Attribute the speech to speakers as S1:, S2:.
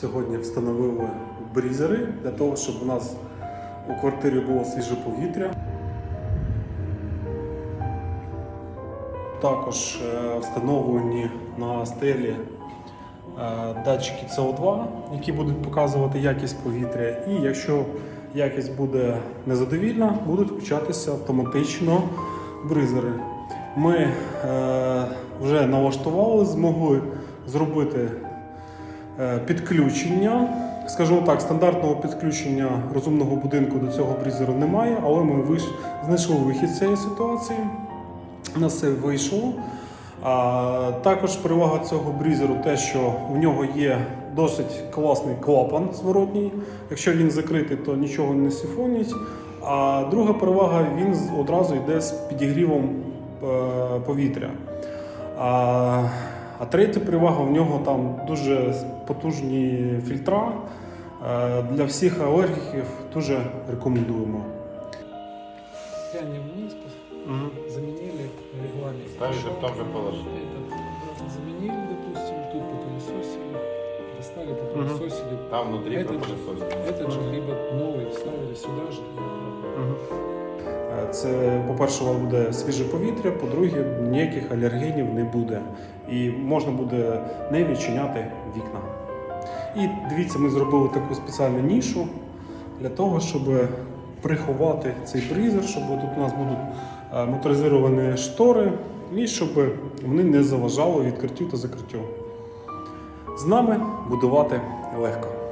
S1: Сьогодні встановили брізери для того, щоб у нас у квартирі було свіже повітря. Також е, встановлені на стелі е, датчики СО2, які будуть показувати якість повітря. І якщо якість буде незадовільна, будуть включатися автоматично бризери. Ми е, вже налаштували, змогли зробити підключення. Скажімо так, стандартного підключення розумного будинку до цього брізеру немає, але ми виш... знайшли вихід цієї ситуації. У нас це вийшло. А, також перевага цього брізеру те, що в нього є досить класний клапан зворотній. Якщо він закритий, то нічого не сифонить. А друга перевага він одразу йде з підігрівом е, повітря. А, а третя перевага в нього там дуже потужні фільтра. Е, Для всіх алергіків дуже рекомендуємо.
S2: Тянем вниз, пос- заменили регламент.
S3: Ставишь в том же положении.
S2: Этот обратно заменили, допустим, тут попылесосили, достали, попылесосили.
S3: Там внутри
S2: Этот-
S3: пропылесосили.
S2: Этот же либо новый вставили сюда же.
S1: Це, по-перше, у вас буде свіже повітря, по-друге, ніяких алергенів не буде. І можна буде не відчиняти вікна. І дивіться, ми зробили таку спеціальну нішу для того, щоб приховати цей брізер, щоб тут у нас будуть е, моторизовані штори, і щоб вони не заважали відкриттю та закриттю. З нами будувати легко.